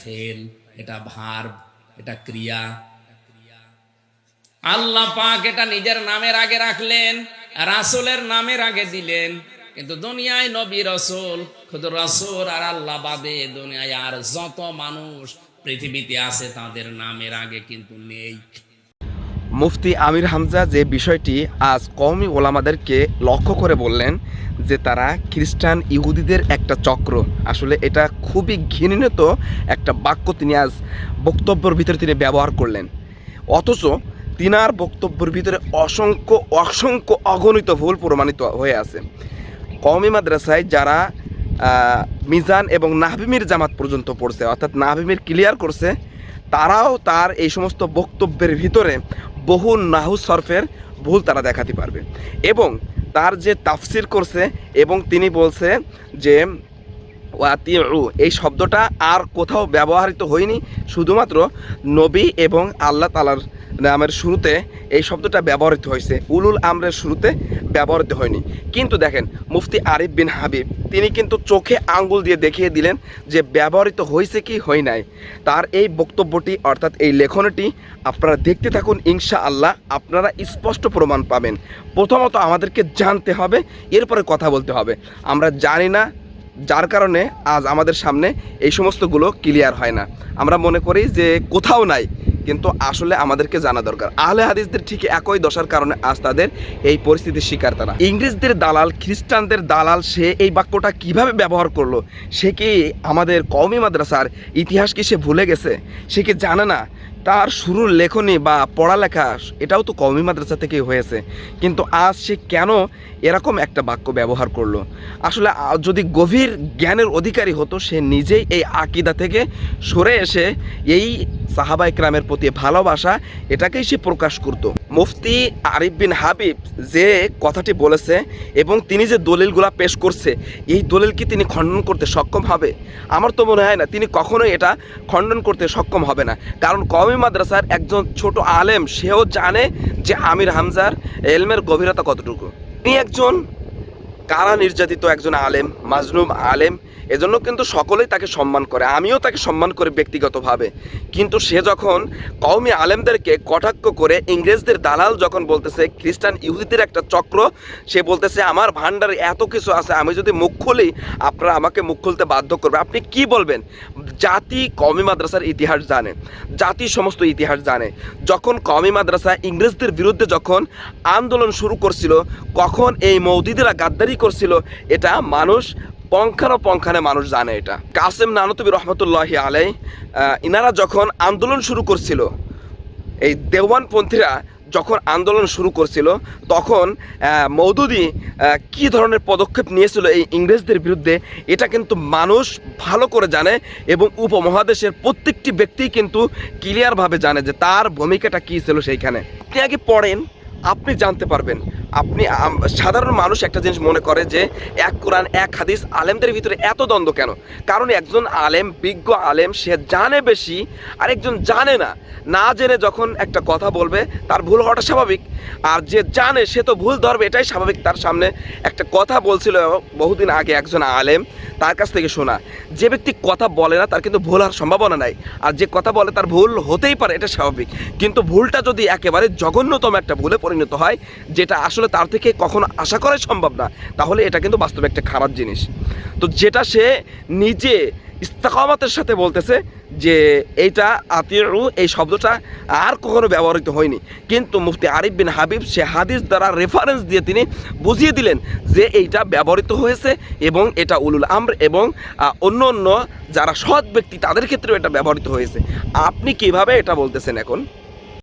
Fail, এটা verb এটা ক্রিয়া। আল্লাহ পাক এটা নিজের নামের আগে রাখলেন, রাসুলের নামের আগে দিলেন। কিন্তু দুনিয়ায় নবী রসুল খুদুর রসুল আর আল্লাহ বাদে দুনিয়ায় আর যত মানুষ পৃথিবীতে আছে তাদের নামের আগে কিন্তু নেই। মুফতি আমির হামজা যে বিষয়টি আজ কওমি ওলামাদেরকে লক্ষ্য করে বললেন যে তারা খ্রিস্টান ইহুদিদের একটা চক্র। আসলে এটা খুবই ঘৃণিত একটা বাক্য তিনি আজ বক্তব্যের ভিতরে তিনি ব্যবহার করলেন। অথচ তিনার বক্তব্যের ভিতরে অসংখ্য অসংখ্য অগণিত ভুল প্রমাণিত হয়ে আছে। কওমি মাদ্রাসায় যারা মিজান এবং নাহবিমির জামাত পর্যন্ত পড়ছে, অর্থাৎ নাহবিমির ক্লিয়ার করছে তারাও তার এই সমস্ত বক্তব্যের ভিতরে বহু নাহু সরফের ভুল তারা দেখাতে পারবে। এবং তার যে তাফসির করছে এবং তিনি বলছে যে, ওয়াতিউ এই শব্দটা আর কোথাও ব্যবহৃত হয়নি। শুধুমাত্র নবী এবং আল্লাহ তালার নামের শুরুতে এই শব্দটা ব্যবহৃত হয়েছে। উলুল আমরের শুরুতে ব্যবহৃত হয়নি। কিন্তু দেখেন, মুফতি আরিফ বিন হাবিব তিনি কিন্তু চোখে আঙ্গুল দিয়ে দেখিয়ে দিলেন যে ব্যবহৃত হয়েছে কি হয় নাই। তার এই বক্তব্যটি, অর্থাৎ এই লেখনটি, আপনারা দেখতে থাকুন ইনশা আল্লাহ আপনারা স্পষ্ট প্রমাণ পাবেন। প্রথমত আমাদেরকে জানতে হবে, এরপরে কথা বলতে হবে। আমরা জানি না যার কারণে আজ আমাদের সামনে এই সমস্তগুলো ক্লিয়ার হয় না। আমরা মনে করি যে কোথাও নাই কিন্তু আসলে আমাদেরকে জানা দরকার। আহলে হাদিসদের ঠিক একই দশার কারণে আজ তাদের এই পরিস্থিতির শিকার তারা। ইংরেজদের দালাল, খ্রিস্টানদের দালাল, সে এই বাক্যটা কীভাবে ব্যবহার করল? সে কি আমাদের কওমি মাদ্রাসার ইতিহাস কি সে ভুলে গেছে? সে কি জানে না? তার শুরুর লেখনী বা পড়ালেখা, এটাও তো কওমি মাদ্রাসা থেকেই হয়েছে। কিন্তু আজ সে কেন এরকম একটা বাক্য ব্যবহার করল? আসলে যদি গভীর জ্ঞানের অধিকারী হতো, সে নিজেই এই আকিদা থেকে সরে এসে এই সাহাবা ইকরামের প্রতি ভালোবাসা, এটাকেই সে প্রকাশ করত। মুফতি আরিফ বিন হাবিব যে কথাটি বলেছে এবং তিনি যে দলিলগুলা পেশ করছে, এই দলিল কি তিনি খণ্ডন করতে সক্ষম হবে? আমার তো মনে হয় না, তিনি কখনোই এটা খণ্ডন করতে সক্ষম হবে না। কারণ কওমি মাদ্রাসার একজন ছোট আলেম, সেও জানে যে আমির হামজার এলমের গভীরতা কতটুকু। তিনি একজন কারা নির্যাতিত একজন আলেম মাজনুম আলেম, এজন্য কিন্তু সকলেই তাকে সম্মান করে। আমিও তাকে সম্মান করি ব্যক্তিগতভাবে। কিন্তু সে যখন কওমি আলেমদেরকে কটাক্ষ করে ইংরেজদের দালাল যখন বলতেছে, খ্রিস্টান ইহুদিদের একটা চক্র সে বলতেছে, আমার ভান্ডারে এত কিছু আছে, আমি যদি মুখ খুলি, আপনারা আমাকে মুখ খুলতে বাধ্য করবে। আপনি কি বলবেন? জাতি কওমি মাদ্রাসার ইতিহাস জানে, জাতি সমস্ত ইতিহাস জানে। যখন কওমি মাদ্রাসা ইংরেজদের বিরুদ্ধে যখন আন্দোলন শুরু করছিল, কখন এই মৌদিদিরা গাদ্দারি করছিল, এটা মানুষ পঙ্খানো মানুষ জানে এটা। কাসেম নানতবি রহমতুল্লাহ আলাই ইনারা যখন আন্দোলন শুরু করছিল, এই দেওয়ানপন্থীরা যখন আন্দোলন শুরু করছিল, তখন মৌদুদি কি ধরনের পদক্ষেপ নিয়েছিল এই ইংরেজদের বিরুদ্ধে, এটা কিন্তু মানুষ ভালো করে জানে এবং উপমহাদেশের প্রত্যেকটি ব্যক্তিই কিন্তু ক্লিয়ারভাবে জানে যে তার ভূমিকাটা কী ছিল সেইখানে। আপনি আগে পড়েন, আপনি জানতে পারবেন। আপনি সাধারণ মানুষ একটা জিনিস মনে করে যে এক কোরআন, এক হাদিস আলেমদের ভিতরে এত দ্বন্দ্ব কেন? কারণ একজন আলেম, বিজ্ঞ আলেম, সে জানে বেশি আর একজন জানে না। না জেনে যখন একটা কথা বলবে, তার ভুল হওয়াটা স্বাভাবিক। আর যে জানে, সে তো ভুল ধরবে, এটাই স্বাভাবিক। তার সামনে একটা কথা বলছিল বহুদিন আগে একজন আলেম, তার কাছ থেকে শোনা। যে ব্যক্তি কথা বলে না, তার কিন্তু ভুল হওয়ার সম্ভাবনা নাই। আর যে কথা বলে, তার ভুল হতেই পারে, এটা স্বাভাবিক। কিন্তু ভুলটা যদি একেবারে জঘন্যতম একটা ভুলে পরিণত হয়, যেটা আসলে তার থেকে কখনো আশা করাই সম্ভব না। তাহলে এটা কিন্তু বাস্তবে একটা খারাপ জিনিস। তো যেটা সে নিজে ইস্তাকামাতের সাথে বলতেছে যে এইটা আতিউ এই শব্দটা আর কখনো ব্যবহৃত হয়নি। কিন্তু মুফতি আরিফ বিন হাবিব সে হাদিস দ্বারা রেফারেন্স দিয়ে তিনি বুঝিয়ে দিলেন যে এইটা ব্যবহৃত হয়েছে এবং এটা উলুল আমর এবং অন্য অন্য যারা সৎ ব্যক্তি তাদের ক্ষেত্রেও এটা ব্যবহৃত হয়েছে। আপনি কীভাবে এটা বলতেছেন এখন?